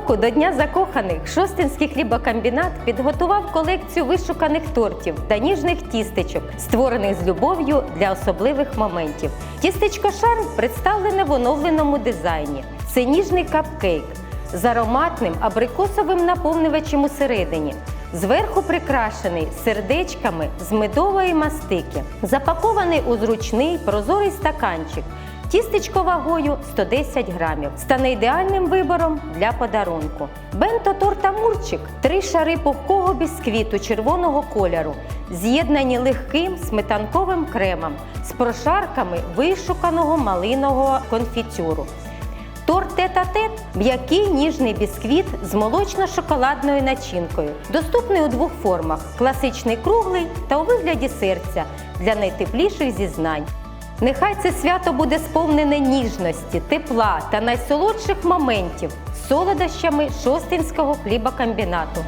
року до Дня закоханих Шостинський хлібокомбінат підготував колекцію вишуканих тортів та ніжних тістечок, створених з любов'ю для особливих моментів. Тістечко шарм представлене в оновленому дизайні. Це ніжний капкейк з ароматним абрикосовим наповнювачем усередині. Зверху прикрашений сердечками з медової мастики, запакований у зручний прозорий стаканчик. Тістечко вагою 110 грамів стане ідеальним вибором для подарунку. Бенто торта Мурчик три шари пухкого бісквіту червоного кольору, з'єднані легким сметанковим кремом з прошарками вишуканого малинового конфітюру. Торт тет-а-тет – м'який ніжний бісквіт з молочно-шоколадною начинкою. Доступний у двох формах: класичний круглий та у вигляді серця для найтепліших зізнань. Нехай це свято буде сповнене ніжності, тепла та найсолодших моментів солодощами шостинського хлібокомбінату.